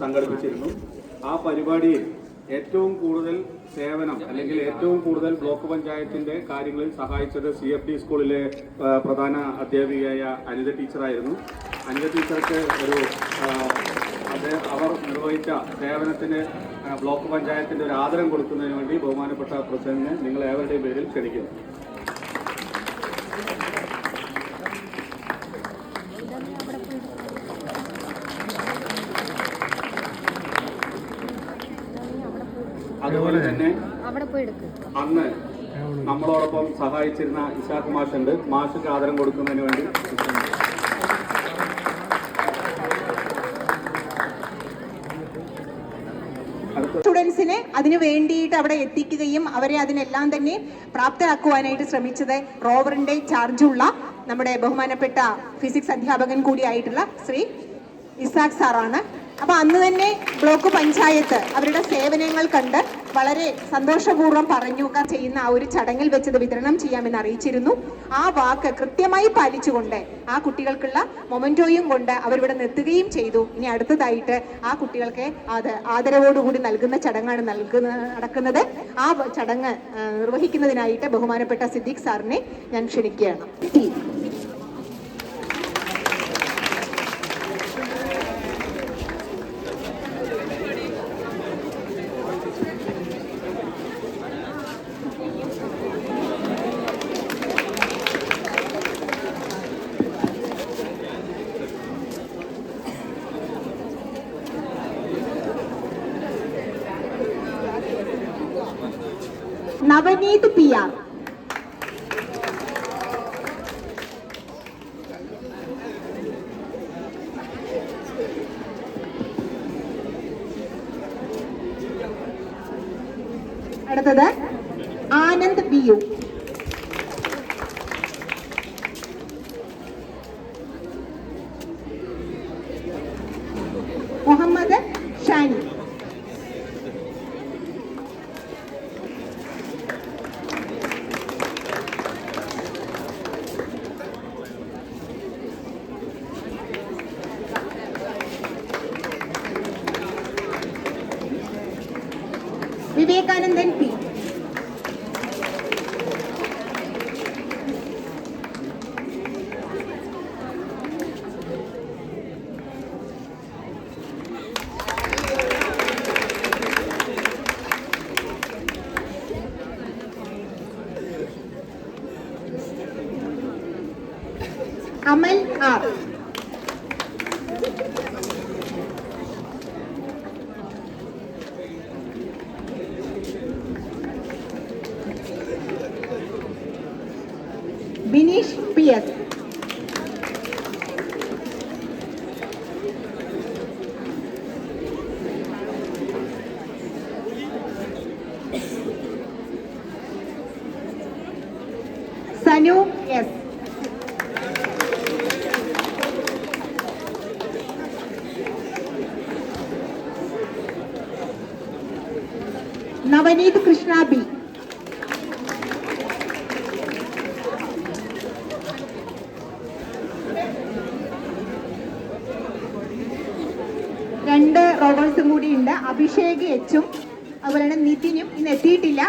സംഘടിപ്പിച്ചിരുന്നു. ആ പരിപാടിയിൽ ഏറ്റവും കൂടുതൽ സേവനം അല്ലെങ്കിൽ ഏറ്റവും കൂടുതൽ ബ്ലോക്ക് പഞ്ചായത്തിന്റെ കാര്യങ്ങളിൽ സഹായിച്ചത് സി എഫ് ഡി സ്കൂളിലെ പ്രധാന അധ്യാപികയായ അനിത ടീച്ചറായിരുന്നു. അനിത ടീച്ചർക്ക് ഒരു അവർ നിർവഹിച്ച സേവനത്തിന് ബ്ലോക്ക് പഞ്ചായത്തിന്റെ ഒരു ആദരം കൊടുക്കുന്നതിന് വേണ്ടി ബഹുമാനപ്പെട്ട പ്രസിഡന്റിനെ നിങ്ങൾ ഏവരുടെയും പേരിൽ ക്ഷണിക്കുന്നു. അതുപോലെ തന്നെ അന്ന് നമ്മളോടൊപ്പം സഹായിച്ചിരുന്ന ഇഷാഖ് മാഷുണ്ട്. മാഷക്ക് ആദരം കൊടുക്കുന്നതിന് വേണ്ടി സ്റ്റുഡൻസിനെ അതിന് വേണ്ടിയിട്ട് അവിടെ എത്തിക്കുകയും അവരെ അതിനെല്ലാം തന്നെ പ്രാപ്തരാക്കുവാനായിട്ട് ശ്രമിച്ചത് റോവറിന്റെ ചാർജുള്ള നമ്മുടെ ബഹുമാനപ്പെട്ട ഫിസിക്സ് അധ്യാപകൻ കൂടിയായിട്ടുള്ള ശ്രീ ഇസാഖ് സാറാണ്. അപ്പൊ അന്ന് തന്നെ ബ്ലോക്ക് പഞ്ചായത്ത് അവരുടെ സേവനങ്ങൾ കണ്ട് വളരെ സന്തോഷപൂർവം പറഞ്ഞു ചെയ്യുന്ന ആ ഒരു ചടങ്ങിൽ വെച്ചത് വിതരണം ചെയ്യാമെന്ന് അറിയിച്ചിരുന്നു. ആ വാക്ക് കൃത്യമായി പാലിച്ചുകൊണ്ട് ആ കുട്ടികൾക്കുള്ള മൊമെന്റോയും കൊണ്ട് അവരിവിടെ നിർത്തുകയും ചെയ്തു. ഇനി അടുത്തതായിട്ട് ആ കുട്ടികൾക്ക് അത് ആദരവോടുകൂടി നൽകുന്ന ചടങ്ങാണ് നൽകുന്ന നടക്കുന്നത്. ആ ചടങ്ങ് നിർവഹിക്കുന്നതിനായിട്ട് ബഹുമാനപ്പെട്ട സിദ്ദീഖ് സാറിനെ ഞാൻ ക്ഷണിക്കുകയാണ്. Navaneeth P R. അടുത്തത് Anand B U. Muhammad Shani. Vivekanandan P. Amal R. Бениш Пьес. Саню Пьес. Наванит Кришнаби. രണ്ട് റോവേഴ്സും കൂടി ഉണ്ട്. അഭിഷേക് എച്ചും അതുപോലെ തന്നെ നിതിനും ഇന്ന് എത്തിയിട്ടില്ല.